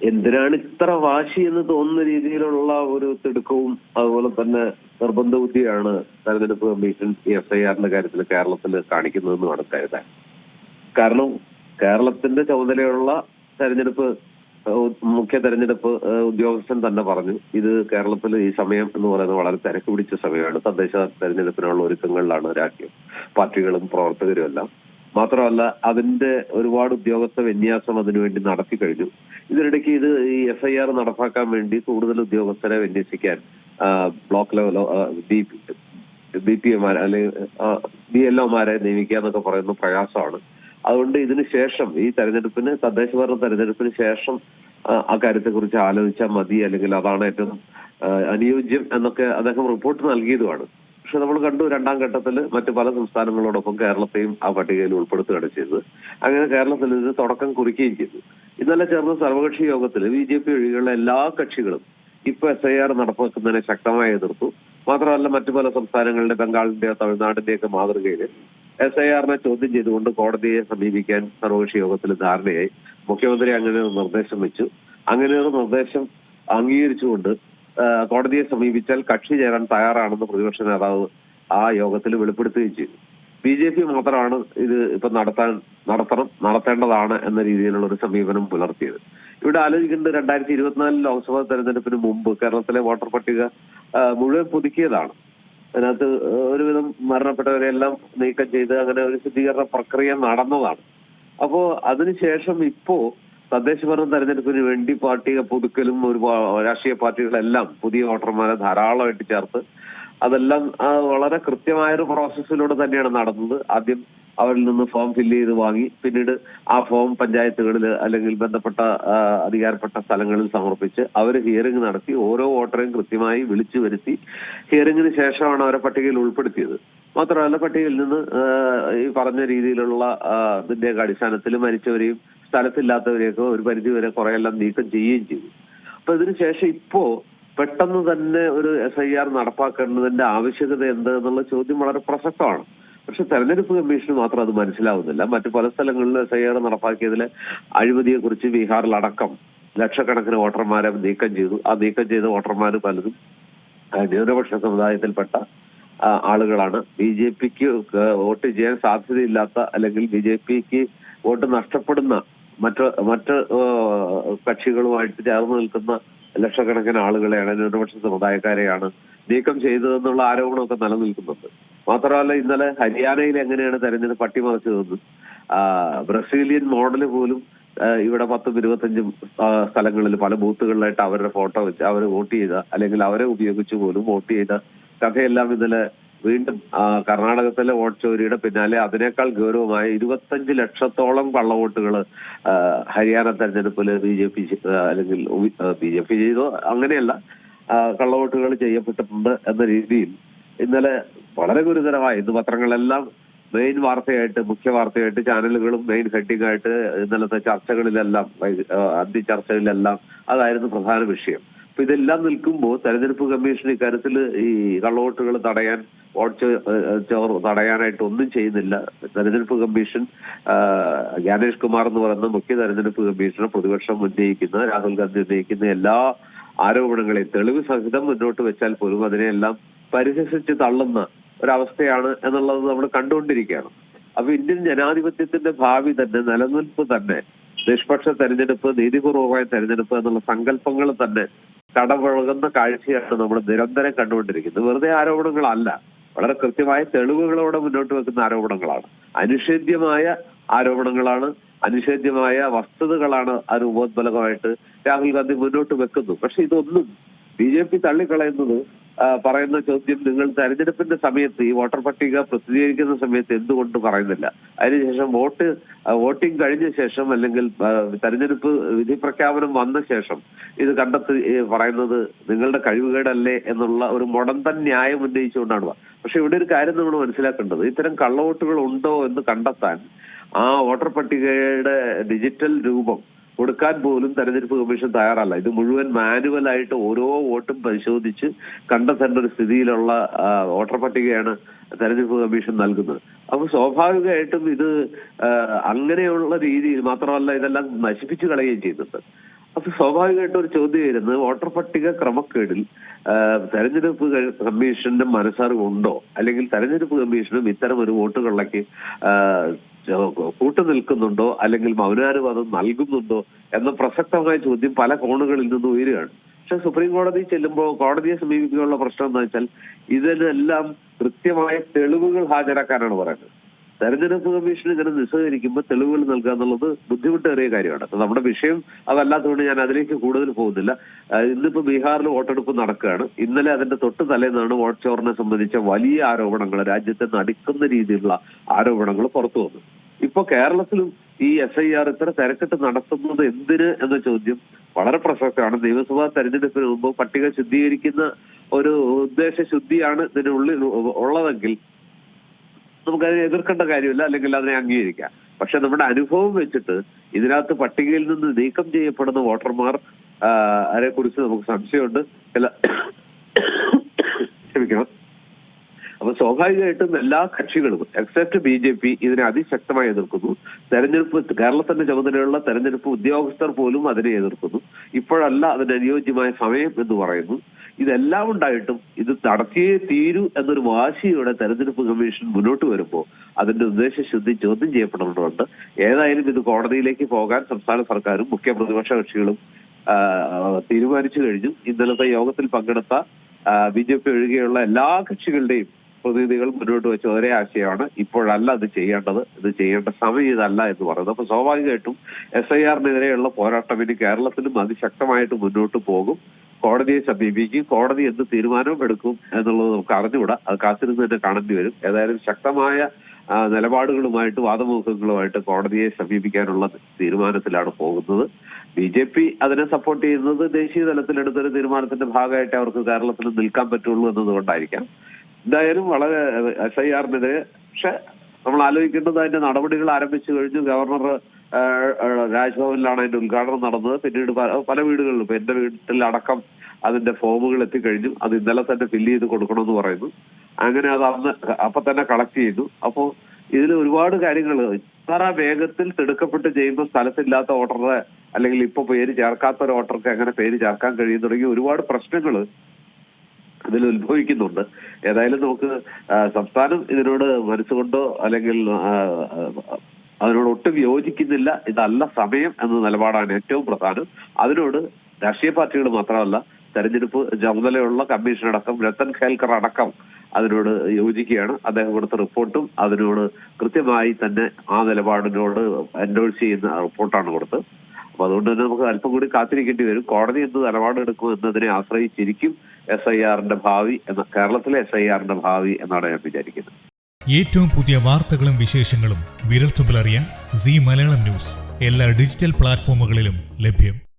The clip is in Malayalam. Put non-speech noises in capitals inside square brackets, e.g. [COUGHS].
എന്തിനാണ് ഇത്ര വാശി എന്ന് തോന്നുന്ന രീതിയിലുള്ള ഒരു തിടുക്കവും അതുപോലെ തന്നെ നിർബന്ധ ബുദ്ധിയാണ് തെരഞ്ഞെടുപ്പ് കമ്മീഷൻ എഫ് ഐ ആറിന്റെ കാര്യത്തിൽ കേരളത്തിൽ കാണിക്കുന്നതെന്ന് വേണം കരുതാൻ. കാരണം കേരളത്തിന്റെ ചുമതലയുള്ള തെരഞ്ഞെടുപ്പ് മുഖ്യ തെരഞ്ഞെടുപ്പ് ഉദ്യോഗസ്ഥൻ തന്നെ പറഞ്ഞു ഇത് കേരളത്തിൽ ഈ സമയം എന്ന് പറയുന്നത് വളരെ തിരക്ക് പിടിച്ച സമയമാണ്. തദ്ദേശ തെരഞ്ഞെടുപ്പിനുള്ള ഒരുക്കങ്ങളിലാണ് രാജ്യം പാർട്ടികളും പ്രവർത്തകരും എല്ലാം മാത്രമല്ല അതിന്റെ ഒരുപാട് ഉദ്യോഗസ്ഥ വിന്യാസം അതിനുവേണ്ടി നടത്തി കഴിഞ്ഞു. ഇതിനിടയ്ക്ക് ഇത് ഈ എഫ് ഐ ആർ നടപ്പാക്കാൻ വേണ്ടി കൂടുതൽ ഉദ്യോഗസ്ഥരെ വിന്യസിക്കാൻ ബ്ലോക്ക് ലെവലോ ബി പി എമാരെ അല്ലെങ്കിൽ ബി എൽ ഒമാരെ നിയമിക്കുക എന്നൊക്കെ പറയുന്ന പ്രയാസമാണ്. അതുകൊണ്ട് ഇതിന് ശേഷം ഈ തെരഞ്ഞെടുപ്പിന് തദ്ദേശ ഭരണ തെരഞ്ഞെടുപ്പിന് ശേഷം അക്കാര്യത്തെ കുറിച്ച് ആലോചിച്ചാൽ മതി. അല്ലെങ്കിൽ അതാണ് ഏറ്റവും അനുയോജ്യം എന്നൊക്കെ അദ്ദേഹം റിപ്പോർട്ട് നൽകിയതുമാണ്. പക്ഷെ നമ്മൾ കണ്ടു രണ്ടാം ഘട്ടത്തിൽ മറ്റു പല സംസ്ഥാനങ്ങളോടൊപ്പം കേരളത്തെയും ആ പട്ടികയിൽ ഉൾപ്പെടുത്തുകയാണ് ചെയ്തത്. അങ്ങനെ കേരളത്തിൽ ഇത് തുടക്കം കുറിക്കുകയും ചെയ്തു. ഇന്നലെ ചേർന്ന സർവകക്ഷി യോഗത്തിൽ ബി ജെ പി ഒഴികെയുള്ള എല്ലാ കക്ഷികളും ഇപ്പൊ എസ് ഐ ആർ നടപ്പാക്കുന്നതിനെ ശക്തമായി എതിർത്തു. മാത്രമല്ല മറ്റു പല സംസ്ഥാനങ്ങളുടെ ബംഗാളിന്റെയോ തമിഴ്നാടിന്റെയൊക്കെ മാതൃകയിൽ എസ് ഐ ആറിനെ ചോദ്യം ചെയ്തുകൊണ്ട് കോടതിയെ സമീപിക്കാൻ സർവകക്ഷി യോഗത്തിൽ ധാരണയായി. മുഖ്യമന്ത്രി അങ്ങനെ ഒരു നിർദ്ദേശം വെച്ചു. അങ്ങനെ ഒരു നിർദ്ദേശം അംഗീകരിച്ചുകൊണ്ട് കോടതിയെ സമീപിച്ചാൽ കക്ഷി ചേരാൻ തയ്യാറാണെന്ന് പ്രതിപക്ഷ നേതാവ് ആ യോഗത്തിൽ വെളിപ്പെടുത്തുകയും ചെയ്തു. ബി ജെ പി മാത്രമാണ് ഇത് ഇപ്പൊ നടത്താൻ നടത്തണം നടത്തേണ്ടതാണ് എന്ന രീതിയിലുള്ള ഒരു സമീപനം പുലർത്തിയത്. ഇവിടെ ആലോചിക്കേണ്ടത് രണ്ടായിരത്തി ഇരുപത്തിനാലിൽ ലോക്സഭാ തെരഞ്ഞെടുപ്പിന് മുമ്പ് കേരളത്തിലെ വോട്ടർ പട്ടിക മുഴുവൻ പുതുക്കിയതാണ്. അതിനകത്ത് ഒരുവിധം മരണപ്പെട്ടവരെല്ലാം നീക്കം ചെയ്ത് അങ്ങനെ ഒരു ശുദ്ധീകരണ പ്രക്രിയ നടന്നതാണ്. അപ്പോ അതിനുശേഷം ഇപ്പോ തദ്ദേശ ഭരണ തെരഞ്ഞെടുപ്പിന് വേണ്ടി പാർട്ടിയെ പുതുക്കലും ഒരു രാഷ്ട്രീയ പാർട്ടികളെല്ലാം പുതിയ വോട്ടർമാരെ ധാരാളമായിട്ട് ചേർത്ത് അതെല്ലാം വളരെ കൃത്യമായ ഒരു പ്രോസസ്സിലൂടെ തന്നെയാണ് നടന്നത്. ആദ്യം അവരിൽ നിന്ന് ഫോം ഫില്ല് ചെയ്ത് വാങ്ങി പിന്നീട് ആ ഫോം പഞ്ചായത്തുകളിൽ അല്ലെങ്കിൽ ബന്ധപ്പെട്ട അധികാരപ്പെട്ട സ്ഥലങ്ങളിൽ സമർപ്പിച്ച് അവർ ഹിയറിംഗ് നടത്തി ഓരോ വോട്ടറെയും കൃത്യമായി വിളിച്ചു വരുത്തി ഹിയറിംഗിന് ശേഷമാണ് അവരെ പട്ടികയിൽ ഉൾപ്പെടുത്തിയത്. മാത്രമല്ല പട്ടികയിൽ നിന്ന് ഈ പറഞ്ഞ രീതിയിലുള്ള ഇതിന്റെയൊക്കെ അടിസ്ഥാനത്തിൽ മരിച്ചവരെയും സ്ഥലത്തില്ലാത്തവരെയൊക്കെ ഒരു പരിധി വരെ കുറെയെല്ലാം നീക്കം ചെയ്യുകയും ചെയ്തു. അപ്പൊ ഇതിനുശേഷം ഇപ്പോ പെട്ടെന്ന് തന്നെ ഒരു എസ് ഐ ആർ നടപ്പാക്കേണ്ടതിന്റെ ആവശ്യകത എന്ത് എന്നുള്ള ചോദ്യം വളരെ പ്രസക്തമാണ്. പക്ഷെ തെരഞ്ഞെടുപ്പ് കമ്മീഷന് മാത്രം അത് മനസ്സിലാവുന്നില്ല. മറ്റു പല സ്ഥലങ്ങളിലും എസ് ഐ ആർ നടപ്പാക്കിയതിലെ അഴിമതിയെ കുറിച്ച് ബീഹാറിലടക്കം ലക്ഷക്കണക്കിന് വോട്ടർമാരെ നീക്കം ചെയ്തു. ആ നീക്കം ചെയ്ത വോട്ടർമാർ പലതും ന്യൂനപക്ഷ സമുദായത്തിൽപ്പെട്ട ആളുകളാണ്. ബി ജെ പിക്ക് വോട്ട് ചെയ്യാൻ സാധ്യതയില്ലാത്ത അല്ലെങ്കിൽ ബി ജെ പിക്ക് വോട്ട് നഷ്ടപ്പെടുന്ന മറ്റ് മറ്റ് കക്ഷികളുമായിട്ട് ചേർന്ന് നിൽക്കുന്ന ലക്ഷക്കണക്കിന് ആളുകളെയാണ് ന്യൂനപക്ഷ സമുദായക്കാരെയാണ് നീക്കം ചെയ്തതെന്നുള്ള ആരോപണമൊക്കെ നിലനിൽക്കുന്നുണ്ട്. മാത്രമല്ല ഇന്നലെ ഹരിയാനയിൽ എങ്ങനെയാണ് തെരഞ്ഞെടുപ്പ് പട്ടിമറിച്ചതെന്ന് ബ്രസീലിയൻ മോഡൽ പോലും ഇവിടെ പത്തും ഇരുപത്തഞ്ചും സ്ഥലങ്ങളിൽ പല ബൂത്തുകളിലായിട്ട് അവരുടെ ഫോട്ടോ വെച്ച് അവർ വോട്ട് ചെയ്ത അല്ലെങ്കിൽ അവരെ ഉപയോഗിച്ച് പോലും വോട്ട് ചെയ്ത കഥയെല്ലാം ഇന്നലെ വീണ്ടും കർണാടകത്തിലെ വോട്ട് ചോരിയുടെ പിന്നാലെ അതിനേക്കാൾ ഗൗരവമായ ഇരുപത്തഞ്ച് ലക്ഷത്തോളം കള്ളവോട്ടുകൾ ഹരിയാന തെരഞ്ഞെടുപ്പിൽ ബി ജെ പി അല്ലെങ്കിൽ ബി ജെ പി ചെയ്തോ അങ്ങനെയല്ല കള്ളവോട്ടുകൾ ചെയ്യപ്പെട്ടിട്ടുണ്ട് എന്ന രീതിയിൽ. ഇന്നലെ വളരെ ഗുരുതരമായി ഇന്ന് പത്രങ്ങളെല്ലാം മെയിൻ വാർത്തയായിട്ട് മുഖ്യ വാർത്തയായിട്ട് ചാനലുകളും മെയിൻ ഹെഡിംഗ് ആയിട്ട് ഇന്നലത്തെ ചർച്ചകളിലെല്ലാം അന്തി ചർച്ചകളിലെല്ലാം അതായിരുന്നു പ്രധാന വിഷയം. അപ്പൊ ഇതെല്ലാം നിൽക്കുമ്പോൾ തെരഞ്ഞെടുപ്പ് കമ്മീഷൻ ഇക്കാര്യത്തിൽ ഈ കള്ളവോട്ടുകൾ തടയാൻ വോട്ട് ചോർ തടയാനായിട്ട് ഒന്നും ചെയ്യുന്നില്ല. തെരഞ്ഞെടുപ്പ് കമ്മീഷൻ ജ്ഞാനേഷ് കുമാർ എന്ന് പറയുന്ന മുഖ്യ തെരഞ്ഞെടുപ്പ് കമ്മീഷണർ പ്രതിപക്ഷം ഉന്നയിക്കുന്ന രാഹുൽ ഗാന്ധി ഉന്നയിക്കുന്ന എല്ലാ ആരോപണങ്ങളെയും തെളിവ് സഹിതം മുന്നോട്ട് വെച്ചാൽ പോലും അതിനെയെല്ലാം പരിഹസിച്ച് തള്ളുന്ന ഒരവസ്ഥയാണ് എന്നുള്ളത് നമ്മൾ കണ്ടുകൊണ്ടിരിക്കുകയാണ്. അപ്പൊ ഇന്ത്യൻ ജനാധിപത്യത്തിന്റെ ഭാവി തന്നെ നിലനിൽപ്പ് തന്നെ നിഷ്പക്ഷ തെരഞ്ഞെടുപ്പ് നീതിപൂർവമായ തെരഞ്ഞെടുപ്പ് എന്നുള്ള സങ്കല്പങ്ങൾ തന്നെ കടപഴകുന്ന കാഴ്ചയാണ് നമ്മൾ നിരന്തരം കണ്ടുകൊണ്ടിരിക്കുന്നത്. വെറുതെ ആരോപണങ്ങളല്ല. വളരെ കൃത്യമായ തെളിവുകളോടെ മുന്നോട്ട് വെക്കുന്ന ആരോപണങ്ങളാണ്. അനിഷേധ്യമായ ആരോപണങ്ങളാണ്. അനിഷേധ്യമായ വസ്തുതകളാണ് അതിന് ഉപോത്ബലകമായിട്ട് രാഹുൽ ഗാന്ധി മുന്നോട്ട് വെക്കുന്നു. പക്ഷെ ഇതൊന്നും ബി ജെ പി തള്ളിക്കളയുന്നത് പറയുന്ന ചോദ്യം നിങ്ങൾ തെരഞ്ഞെടുപ്പിന്റെ സമയത്ത് ഈ വോട്ടർ പട്ടിക പ്രസിദ്ധീകരിക്കുന്ന സമയത്ത് എന്തുകൊണ്ട് പറയുന്നില്ല? അതിനുശേഷം വോട്ട് വോട്ടിംഗ് കഴിഞ്ഞ ശേഷം അല്ലെങ്കിൽ തെരഞ്ഞെടുപ്പ് വിധി പ്രഖ്യാപനം വന്ന ശേഷം ഇത് കണ്ടെത്തി പറയുന്നത് നിങ്ങളുടെ കഴിവുകേടല്ലേ എന്നുള്ള ഒരു മുടന്തൻ ന്യായം ഉന്നയിച്ചുകൊണ്ടാണ്. പക്ഷെ ഇവിടെ ഒരു കാര്യം നമ്മൾ മനസ്സിലാക്കേണ്ടത്. ഇത്തരം കള്ളവോട്ടുകൾ ഉണ്ടോ എന്ന് കണ്ടെത്താൻ ആ വോട്ടർ പട്ടികയുടെ ഡിജിറ്റൽ രൂപം കൊടുക്കാൻ പോലും തെരഞ്ഞെടുപ്പ് കമ്മീഷൻ തയ്യാറല്ല. ഇത് മുഴുവൻ മാനുവലായിട്ട് ഓരോ വോട്ടും പരിശോധിച്ച് കണ്ടെത്തേണ്ട ഒരു സ്ഥിതിയിലുള്ള വോട്ടർ പട്ടികയാണ് തെരഞ്ഞെടുപ്പ് കമ്മീഷൻ നൽകുന്നത്. അപ്പൊ സ്വാഭാവികമായിട്ടും ഇത് അങ്ങനെയുള്ള രീതിയിൽ മാത്രമല്ല ഇതെല്ലാം നശിപ്പിച്ചു കളയുകയും ചെയ്യുന്നുണ്ട്. അപ്പൊ സ്വാഭാവികമായിട്ട് ഒരു ചോദ്യം വരുന്നത് വോട്ടർ പട്ടിക ക്രമക്കേടിൽ തെരഞ്ഞെടുപ്പ് കമ്മീഷന്റെ മനസ്സറിവുണ്ടോ? അല്ലെങ്കിൽ തെരഞ്ഞെടുപ്പ് കമ്മീഷനും ഇത്തരം ഒരു വോട്ട് കൊള്ളയ്ക്ക് ആ, ച- കൂട്ടു നിൽക്കുന്നുണ്ടോ അല്ലെങ്കിൽ മൗനാനുവാദം നൽകുന്നുണ്ടോ എന്ന പ്രസക്തമായ ചോദ്യം പല കോണുകളിൽ നിന്ന് ഉയരുകയാണ്. പക്ഷെ സുപ്രീം കോടതി ചെല്ലുമ്പോൾ കോടതിയെ സമീപിക്കാനുള്ള പ്രശ്നം എന്താ വെച്ചാൽ ഇതിനെല്ലാം കൃത്യമായ തെളിവുകൾ ഹാജരാക്കാനാണ് പറയുന്നത്. തെരഞ്ഞെടുപ്പ് കമ്മീഷൻ ഇങ്ങനെ നിസ്സഹകരിക്കുമ്പോൾ തെളിവുകൾ നൽകുക എന്നുള്ളത് ബുദ്ധിമുട്ടേറിയ കാര്യമാണ്. നമ്മുടെ വിഷയം അതല്ലാത്തതുകൊണ്ട് ഞാൻ അതിലേക്ക് കൂടുതൽ പോകുന്നില്ല. ഇന്നിപ്പോ ബീഹാറിൽ വോട്ടെടുപ്പ് നടക്കുകയാണ്. ഇന്നലെ അതിന്റെ തൊട്ട് തലേന്നാണ് വോട്ട് ചോറിനെ സംബന്ധിച്ച വലിയ ആരോപണങ്ങൾ രാജ്യത്തെ നടുക്കുന്ന രീതിയിലുള്ള ആരോപണങ്ങൾ പുറത്തു വന്നു ഇപ്പൊ കേരളത്തിലും ഈ എസ് ഐ ആർ ഇത്ര തിരക്കിട്ട് നടത്തുന്നത് എന്തിന് എന്ന ചോദ്യം വളരെ പ്രസക്തമാണ്. നിയമസഭാ തെരഞ്ഞെടുപ്പിന് മുമ്പ് പട്ടിക ശുദ്ധീകരിക്കുന്ന ഒരു ഉദ്ദേശ ശുദ്ധിയാണ് ഇതിനുള്ളിൽ ഉള്ളതെങ്കിൽ നമുക്കതിനെ എതിർക്കേണ്ട കാര്യമില്ല അല്ലെങ്കിൽ അതിനെ അംഗീകരിക്കാം. പക്ഷെ നമ്മുടെ അനുഭവം വെച്ചിട്ട് ഇതിനകത്ത് പട്ടികയിൽ നിന്ന് നീക്കം ചെയ്യപ്പെടുന്ന വോട്ടർമാർ കുറിച്ച് നമുക്ക് സംശയമുണ്ട്. ചില [COUGHS] ക്ഷമിക്കണം. അപ്പൊ സ്വാഭാവികമായിട്ടും എല്ലാ കക്ഷികളും എക്സെപ്റ്റ് ബി ജെ പി ഇതിനെ അതിശക്തമായി എതിർക്കുന്നു. തെരഞ്ഞെടുപ്പ് കേരളത്തിന്റെ ചുമതലയുള്ള തെരഞ്ഞെടുപ്പ് ഉദ്യോഗസ്ഥർ പോലും അതിനെ എതിർക്കുന്നു. ഇപ്പോഴല്ല അതിന് അനുയോജ്യമായ സമയം എന്ന് പറയുന്നു. ഇതെല്ലാം ഉണ്ടായിട്ടും ഇത് നടത്തിയേ തീരൂ എന്നൊരു വാശിയോടെ തെരഞ്ഞെടുപ്പ് കമ്മീഷൻ മുന്നോട്ട് വരുമ്പോൾ അതിന്റെ ഉദ്ദേശശുദ്ധി ചോദ്യം ചെയ്യപ്പെടുന്നുണ്ട് ഏതായാലും ഇത് കോടതിയിലേക്ക് പോകാൻ സംസ്ഥാന സർക്കാരും മുഖ്യ പ്രതിപക്ഷ കക്ഷികളും തീരുമാനിച്ചു കഴിഞ്ഞു. ഇന്നലത്തെ യോഗത്തിൽ പങ്കെടുത്ത ബി ജെ പി ഒഴികെയുള്ള എല്ലാ കക്ഷികളുടെയും പ്രതിനിധികൾ മുന്നോട്ട് വെച്ച ഒരേ ആശയമാണ്. ഇപ്പോഴല്ല അത് ചെയ്യേണ്ടത്. ഇത് ചെയ്യേണ്ട സമയം ഇതല്ല എന്ന് പറയുന്നത്. അപ്പൊ സ്വാഭാവികമായിട്ടും എസ് ഐ ആറിനെതിരെയുള്ള പോരാട്ടം ഇനി കേരളത്തിലും അതിശക്തമായിട്ട് മുന്നോട്ട് പോകും. കോടതിയെ സമീപിക്കും. കോടതി എന്ത് തീരുമാനവും എടുക്കും എന്നുള്ളത് നമുക്ക് അറിഞ്ഞുകൂടാ. അത് കാത്തിരുന്ന് തന്നെ കാണേണ്ടി വരും. ഏതായാലും ശക്തമായ നിലപാടുകളുമായിട്ട് വാദമുഖങ്ങളുമായിട്ട് കോടതിയെ സമീപിക്കാനുള്ള തീരുമാനത്തിലാണ് പോകുന്നത്. ബി ജെ പി അതിനെ സപ്പോർട്ട് ചെയ്യുന്നത് ദേശീയ തലത്തിൽ എടുത്തൊരു തീരുമാനത്തിന്റെ ഭാഗമായിട്ട് അവർക്ക് കേരളത്തിൽ നിൽക്കാൻ പറ്റുള്ളൂ എന്നതുകൊണ്ടായിരിക്കാം. എന്തായാലും വളരെ എസ് ഐ ആറിനെതിരെ പക്ഷെ നമ്മൾ ആലോചിക്കേണ്ടത് അതിന്റെ നടപടികൾ ആരംഭിച്ചു കഴിഞ്ഞു. ഗവർണർ രാജ്ഭവനിലാണ് അതിന്റെ ഉദ്ഘാടനം നടന്നത്. പിന്നീട് പല വീടുകളിലും എന്റെ വീട്ടിലടക്കം അതിന്റെ ഫോമുകൾ എത്തിക്കഴിഞ്ഞു. അത് ഇന്നലെ തന്നെ ഫില്ല് ചെയ്ത് കൊടുക്കണമെന്ന് പറയുന്നു. അങ്ങനെ അത് അന്ന് അപ്പൊ തന്നെ കളക്ട് ചെയ്തു. അപ്പോ ഇതിൽ ഒരുപാട് കാര്യങ്ങൾ ഇത്ര വേഗത്തിൽ തിടുക്കപ്പെട്ട് ചെയ്യുമ്പോൾ സ്ഥലത്തില്ലാത്ത വോട്ടറുടെ അല്ലെങ്കിൽ ഇപ്പൊ പേര് ചേർക്കാത്ത ഒരു വോട്ടർക്ക് എങ്ങനെ പേര് ചേർക്കാൻ കഴിയും തുടങ്ങി ഒരുപാട് പ്രശ്നങ്ങൾ ഇതിൽ ഉത്ഭവിക്കുന്നുണ്ട്. ഏതായാലും നമുക്ക് സംസ്ഥാനം ഇതിനോട് മനസ്സുകൊണ്ടോ അല്ലെങ്കിൽ അതിനോട് ഒട്ടും യോജിക്കുന്നില്ല. ഇതല്ല സമയം എന്ന നിലപാടാണ് ഏറ്റവും പ്രധാനം. അതിനോട് രാഷ്ട്രീയ പാർട്ടികൾ മാത്രമല്ല തെരഞ്ഞെടുപ്പ് ചുമതലയുള്ള കമ്മീഷൻ അടക്കം രത്തൻ ഖേൽക്കർ അടക്കം അതിനോട് യോജിക്കുകയാണ്. അദ്ദേഹം കൊടുത്ത റിപ്പോർട്ടും അതിനോട് കൃത്യമായി തന്നെ ആ നിലപാടിനോട് എൻഡോഴ്സ് ചെയ്യുന്ന റിപ്പോർട്ടാണ് കൊടുത്തത്. അപ്പൊ അതുകൊണ്ട് തന്നെ നമുക്ക് അല്പം കൂടി കാത്തിരിക്കേണ്ടി വരും. കോടതി എന്ത് നിലപാടെടുക്കും എന്നതിനെ ആശ്രയിച്ചിരിക്കും എസ് ഐ ആറിന്റെ ഭാവി എന്ന കേരളത്തിലെ എസ് ഐ ആറിന്റെ ഭാവി എന്നാണ് ഞാൻ വിചാരിക്കുന്നത്. ഏറ്റവും പുതിയ വാർത്തകളും വിശേഷങ്ങളും വിരൽത്തുമ്പിൽ അറിയാൻ സി മലയാളം ന്യൂസ് എല്ലാ ഡിജിറ്റൽ പ്ലാറ്റ്ഫോമുകളിലും ലഭ്യം.